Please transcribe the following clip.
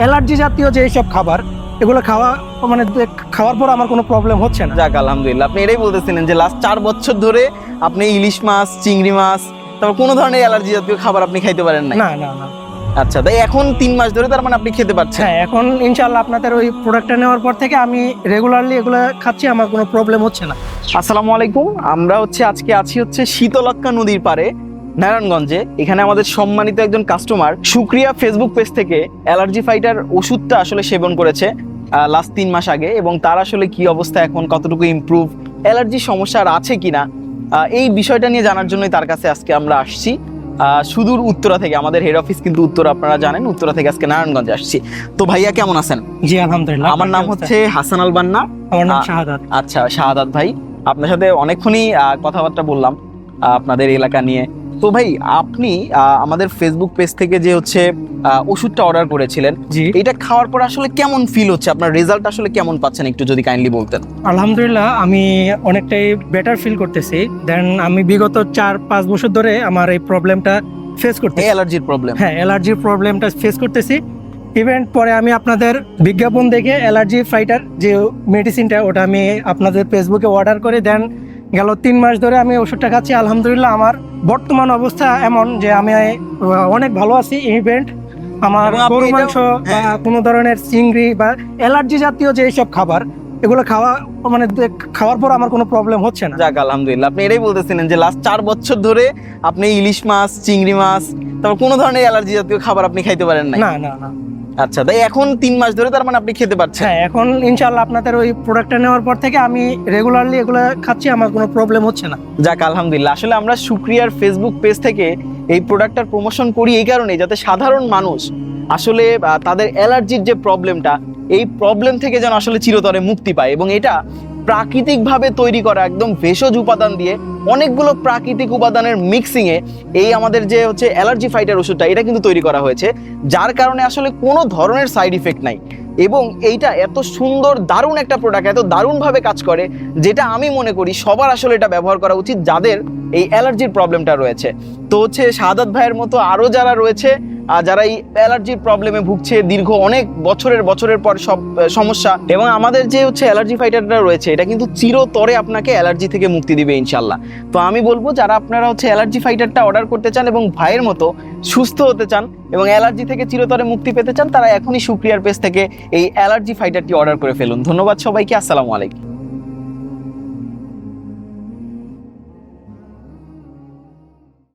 Allergy জাতীয় যে সব খাবার এগুলো খাওয়া মানে খাওয়ার পর আমার কোনো প্রবলেম হচ্ছে না। যাক আলহামদুলিল্লাহ। আপনি এটাই বলতেছিলেন যে লাস্ট চার বছর ধরে আপনি ইলিশ মাছ চিংড়ি মাছ তারপর কোনো ধরনের অ্যালার্জি জাতীয় খাবার আপনি খাইতে পারেন না না না না। আচ্ছা তাই এখন তিন মাস ধরে তার মানে আপনি খেতে পারছেন? হ্যাঁ এখন ইনশাল্লাহ আপনাদের ওই প্রোডাক্টটা নেওয়ার পর থেকে আমি রেগুলারলি এগুলো খাচ্ছি আমার কোনো প্রবলেম হচ্ছে না। আসসালামু আলাইকুম। আমরা হচ্ছে আজকে আছি হচ্ছে শীতলক্কা নদীর পারে নারায়ণগঞ্জে এখানে আমাদের সম্মানিত একজন কাস্টমার সুক্রিয়া ফেসবুক পেজ থেকে অ্যালার্জি ফাইটার ওষুধটা আসলে সেবন করেছে লাস্ট তিন মাস আগে এবং তার আসলে কি অবস্থা এখন কতটুকু ইমপ্রুভ অ্যালার্জি সমস্যা আর আছে কিনা আহ, এই বিষয়টা নিয়ে জানার জন্যই তার কাছে আজকে আমরা আসছি। সুদূর উত্তরা থেকে আমাদের হেড অফিস কিন্তু উত্তরা আপনারা জানেন উত্তরা থেকে আজকে নারায়ণগঞ্জে আসছি। তো ভাইয়া কেমন আছেন? জি আলহামদুলিল্লাহ আমার নাম হচ্ছে হাসান আল বান্না। আমার নাম শাহাদাত। আচ্ছা শাহাদাত ভাই আপনার সাথে অনেকক্ষণই কথাবার্তা বললাম আপনাদের এলাকা নিয়ে। তো ভাই আপনি আমাদের ফেসবুক পেজ থেকে যে হচ্ছে ওষুধটা অর্ডার করেছিলেন জি। এটা খাওয়ার পর আসলে কেমন ফিল হচ্ছে? আপনার রেজাল্ট আসলে কেমন পাচ্ছেন? একটু যদি কাইন্ডলি বলতেন। আলহামদুলিল্লাহ আমি অনেকটাই বেটার ফিল করতেছি। দেন আমি বিগত চার পাঁচ বছর ধরে আমার এই প্রবলেমটা ফেস করতে অ্যালার্জির প্রবলেম হ্যাঁ অ্যালার্জির প্রবলেমটা ফেস করতেছি। ইভেন্ট পরে আমি আপনাদের বিজ্ঞাপন দেখে অ্যালার্জি ফাইটার যে মেডিসিনটা ওটা আমি আপনাদের ফেসবুকে অর্ডার করে দেন গেল তিন মাস ধরে আমি ওষুধটা খাচ্ছি। আলহামদুলিল্লাহ আমার বর্তমান অবস্থা এমন যে আমি অনেক ভালো আছি ইভেন্ট আমার গরু মাংস বা হ্যাঁ। কোনো ধরনের চিংড়ি বা অ্যালার্জি জাতীয় যে সব খাবার এগুলো খাওয়া মানে খাওয়ার পর আমার কোনো প্রবলেম হচ্ছে না। যাক আলহামদুলিল্লাহ। আপনি এটাই বলতেছিলেন যে লাস্ট চার বছর ধরে আপনি ইলিশ মাছ চিংড়ি মাছ তারপর কোনো ধরনের অ্যালার্জি জাতীয় খাবার আপনি খাইতে পারেন না না না। আচ্ছা তাই এখন তিন মাস ধরে তার মানে আপনি খেতে পারছেন? হ্যাঁ এখন ইনশাল্লাহ আপনাদের ওই প্রোডাক্টটা নেওয়ার পর থেকে আমি রেগুলারলি এগুলো খাচ্ছি আমার কোনো প্রবলেম হচ্ছে না। যাক আলহামদুলিল্লাহ। আসলে আমরা সুক্রিয়ার ফেসবুক পেজ থেকে এই প্রোডাক্টটার প্রমোশন করি এই কারণে যাতে সাধারণ মানুষ আসলে তাদের অ্যালার্জির যে প্রবলেমটা এই প্রবলেম থেকে যেন আসলে চিরতরে মুক্তি পায়। এবং এটা প্রাকৃতিকভাবে তৈরি করা একদম ভেষজ উপাদান দিয়ে অনেকগুলো প্রাকৃতিক উপাদানের মিক্সিংয়ে এই আমাদের যে হচ্ছে অ্যালার্জি ফাইটার ওষুধটা, এটা কিন্তু তৈরি করা হয়েছে, যার কারণে আসলে কোনো ধরনের সাইড ইফেক্ট নাই। এবং এইটা এত সুন্দর, দারুণ একটা প্রোডাক্ট এত দারুণভাবে কাজ করে, যেটা আমি মনে করি সবার আসলে এটা ব্যবহার করা উচিত যাদের এই অ্যালার্জির প্রবলেমটা রয়েছে। তো হচ্ছে শাহাদাত ভাইয়ের মতো আরও যারা রয়েছে যারা এই অ্যালার্জির প্রবলেমে ভুগছে দীর্ঘ অনেক বছরের বছরের পর সব সমস্যা, এবং আমাদের যে হচ্ছে অ্যালার্জি ফাইটারটা রয়েছে, এটা কিন্তু চিরতরে আপনাকে অ্যালার্জি থেকে মুক্তি দিবে ইনশাল্লাহ তো আমি বলব, যারা আপনারা হচ্ছে অ্যালার্জি ফাইটারটা অর্ডার করতে চান এবং ভাইয়ের মতো সুস্থ হতে চান এবং অ্যালার্জি থেকে চিরতরে মুক্তি পেতে চান, তারা এখনই সুক্রিয়ার পেজ থেকে এই অ্যালার্জি ফাইটারটি অর্ডার করে ফেলুন। ধন্যবাদ সবাইকে, আসসালামু আলাইকুম।